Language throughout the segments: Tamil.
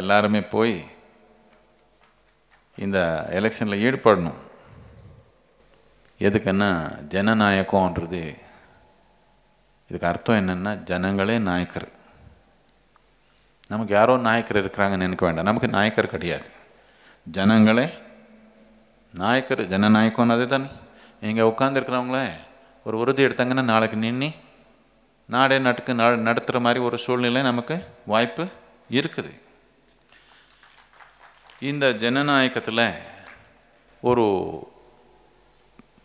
எல்லாருமே போய் இந்த எலெக்ஷனில் ஈடுபடணும். எதுக்குன்னா ஜனநாயகம்ன்றது இதுக்கு அர்த்தம் என்னென்னா ஜனங்களே நாயக்கர். நமக்கு யாரோ நாயக்கர் இருக்கிறாங்கன்னு நினைக்க வேண்டாம். நமக்கு நாயக்கர் கிடையாது. ஜனங்களே நாயக்கர் ஜனநாயகம்னு அதே தானே. இங்கே உட்காந்துருக்கிறவங்களே ஒரு உறுதி எடுத்தாங்கன்னா நாளைக்கு நின்று நாடே நட்டுக்கு நடத்துகிற மாதிரி ஒரு சூழ்நிலை நமக்கு வாய்ப்பு இருக்குது. இந்த ஜனநாயகத்தில் ஒரு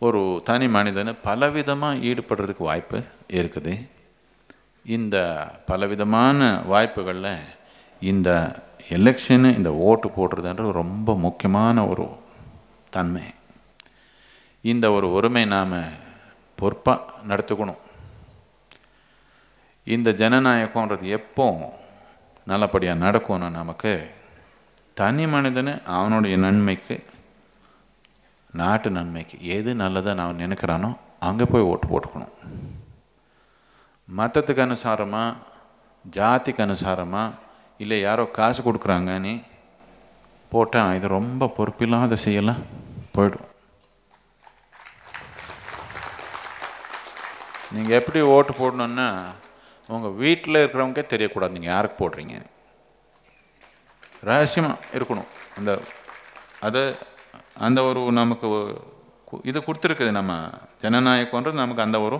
ஒரு தனி மனிதன் பலவிதமாக ஈடுபடுறதுக்கு வாய்ப்பு இருக்குது. இந்த பலவிதமான வாய்ப்புகளில் இந்த எலெக்ஷனு இந்த ஓட்டு போடுறதுன்றது ரொம்ப முக்கியமான ஒரு தன்மை. இந்த ஒரு உரிமை நாம் பொறுப்பாக நடத்துக்கணும். இந்த ஜனநாயகன்றது எப்போ நல்லபடியாக நடக்கும்னு நமக்கு தனி மனிதனு அவனுடைய நன்மைக்கு நாட்டு நன்மைக்கு எது நல்லதாக நான் நினைக்கிறானோ அங்கே போய் ஓட்டு போட்டுக்கணும். மதத்துக்கு அனுசாரமாக ஜாதிக்கு அனுசாரமாக இல்லை யாரோ காசு கொடுக்குறாங்கன்னு போட்டால் இது ரொம்ப பொறுப்பில்லாத செய்யலாம் போயிடும். நீங்கள் எப்படி ஓட்டு போடணுன்னா உங்கள் வீட்டில் இருக்கிறவங்க தெரியக்கூடாது. நீங்கள் யாருக்கு போடுறீங்கன்னு. ரகசியமாக இருக்கணும். அந்த அது அந்த ஒரு நமக்கு இது கொடுத்துருக்குது நம்ம ஜனநாயகன்றது நமக்கு அந்த ஒரு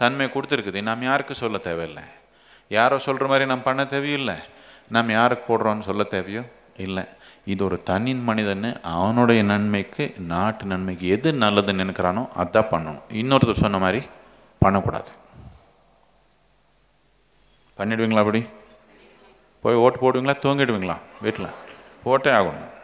தன்மை கொடுத்துருக்குது. நாம் யாருக்கு சொல்ல தேவையில்லை. யாரோ சொல்கிற மாதிரி நம்ம பண்ண தேவையில்லை. நாம் யாருக்கு போடுறோன்னு சொல்ல தேவையோ இல்லை. இது ஒரு தனி மனிதன் அவனுடைய நன்மைக்கு நாட்டு நன்மைக்கு எது நல்லதுன்னு நினைக்கிறானோ அதான் பண்ணணும். இன்னொருத்தர் சொன்ன மாதிரி பண்ணக்கூடாது. பண்ணிடுவீங்களா அப்படி? போய் ஓட்டு போடுவீங்களா? தூங்கிடுவீங்களா? வீட்டில். ஓட்டே ஆகணும்.